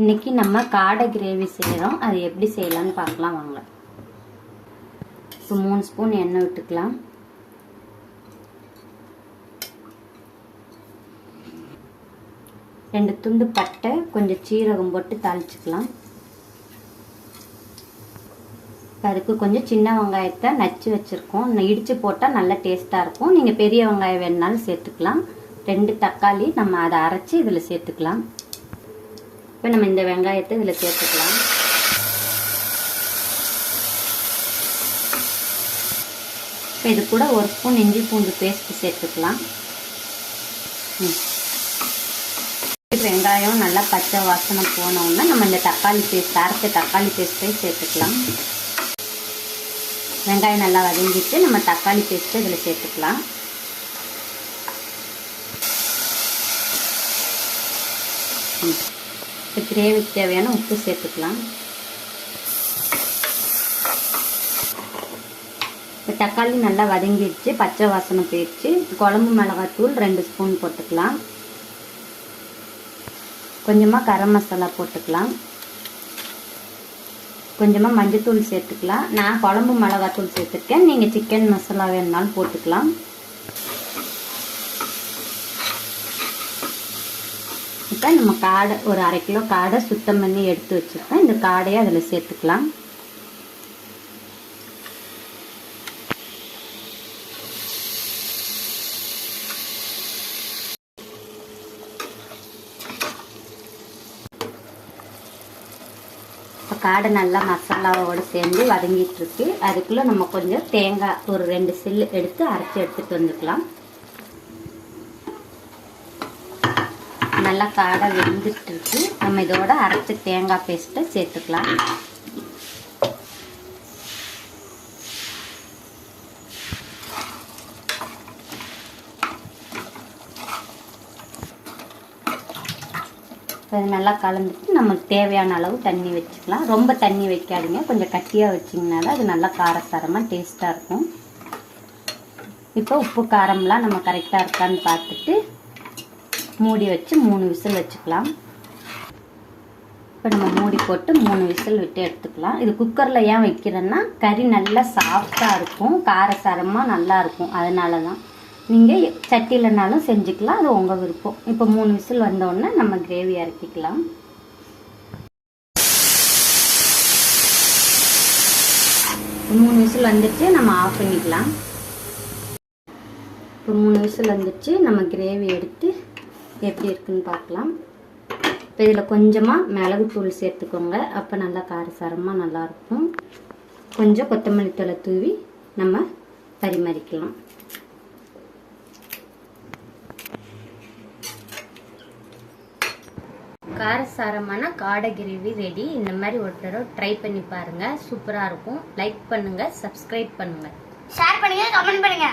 இன்னைக்கு நம்ம காடை கிரேவி செய்கிறோம் அது எப்படி செய்யலாம்னு பார்க்கலாம் வாங்க. இப்போ மூணு ஸ்பூன் எண்ணெய் விட்டுக்கலாம். ரெண்டு துண்டு பட்டை கொஞ்சம் சீரகம் போட்டு தாளிச்சுக்கலாம். அதுக்கு கொஞ்சம் சின்ன வெங்காயத்தை நச்சு வச்சுருக்கோம். இடித்து போட்டால் நல்லா டேஸ்ட்டாக இருக்கும். நீங்கள் பெரிய வெங்காயம் வேணுனாலும் சேர்த்துக்கலாம். ரெண்டு தக்காளி நம்ம அதை அரைச்சி இதில் சேர்த்துக்கலாம். இப்போ நம்ம இந்த வெங்காயத்தை இதில் சேர்த்துக்கலாம் இப்போ இது கூட ஒரு ஸ்பூன் இஞ்சி பூண்டு பேஸ்ட் சேர்த்துக்கலாம் ம். வெங்காயம் நல்லா பச்சை வாசனை போனோம்னா நம்ம இந்த தக்காளி பேஸ்ட் அரைச்ச தக்காளி பேஸ்ட்டை சேர்த்துக்கலாம் வெங்காயம் நல்லா வதங்கிட்டு நம்ம தக்காளி பேஸ்ட்டு இதில் சேர்த்துக்கலாம் ம். இப்போ கிரேவிக்கு தேவையான உப்பு சேர்த்துக்கலாம். இப்போ தக்காளி நல்லா வதங்கிடுச்சு பச்சை வாசனை போயிடுச்சு. குழம்பு மிளகாத்தூள் ரெண்டு ஸ்பூன் போட்டுக்கலாம். கொஞ்சமாக கரம் மசாலா போட்டுக்கலாம். கொஞ்சமாக மஞ்சத்தூள் சேர்த்துக்கலாம். நான் குழம்பு மிளகாத்தூள் சேர்த்துருக்கேன். நீங்கள் சிக்கன் மசாலா வேணுனாலும் போட்டுக்கலாம். இப்போ நம்ம காடை ஒரு அரை கிலோ காடை சுத்தம் பண்ணி எடுத்து வச்சுருக்கோம் இந்த காடையை அதில் சேர்த்துக்கலாம். இப்போ காடை நல்லா மசாலாவோடு சேர்ந்து வதங்கிட்டு இருக்கு அதுக்குள்ளே நம்ம கொஞ்சம் தேங்காய் ஒரு ரெண்டு சில்லு எடுத்து அரைச்சி எடுத்துகிட்டு வந்துக்கலாம். நல்லா காடை வெந்துட்டு இருக்கு நம்ம இதோட அரைச்சி தேங்காய் பேஸ்ட்டை சேர்த்துக்கலாம். அது நல்லா கலந்துட்டு நமக்கு தேவையான அளவு தண்ணி வச்சுக்கலாம். ரொம்ப தண்ணி வைக்காதீங்க. கொஞ்சம் கட்டியாக வச்சிங்கன்னா அது நல்லா காரசாரமாக டேஸ்ட்டாக இருக்கும். இப்போ உப்பு காரம்லாம் நம்ம கரெக்டாக இருக்கான்னு பார்த்துட்டு மூடி வச்சு மூணு விசில் வச்சுக்கலாம். இப்போ நம்ம மூடி போட்டு மூணு விசில் விட்டு எடுத்துக்கலாம். இது குக்கரில் ஏன் வைக்கிறேன்னா கறி நல்லா சாஃப்டாக இருக்கும். காரசாரமாக நல்லா இருக்கும். அதனால தான் நீங்கள் சட்டியிலனாலும் செஞ்சுக்கலாம். அது உங்கள் விருப்பம். இப்போ மூணு விசில் வந்தோடனே நம்ம கிரேவி இறக்கிக்கலாம். மூணு விசில் வந்துட்டு நம்ம ஆஃப் பண்ணிக்கலாம். இப்போ மூணு விசில் வந்துச்சு நம்ம கிரேவி எடுத்து எப்படி இருக்குன்னு பார்க்கலாம். இப்போ இதில் கொஞ்சமாக மிளகுத்தூள் சேர்த்துக்கோங்க. அப்போ நல்லா காரசாரமாக நல்லாயிருக்கும் கொஞ்சம் கொத்தமல்லி தழை தூவி நம்ம பரிமாறிக்கலாம். காரசாரமான காடை கிரேவி ரெடி இந்த மாதிரி ஒரு தடவை ட்ரை பண்ணி பாருங்கள் சூப்பராக இருக்கும். லைக் பண்ணுங்கள் சப்ஸ்கிரைப் பண்ணுங்கள் ஷேர் பண்ணுங்கள் கமெண்ட் பண்ணுங்க.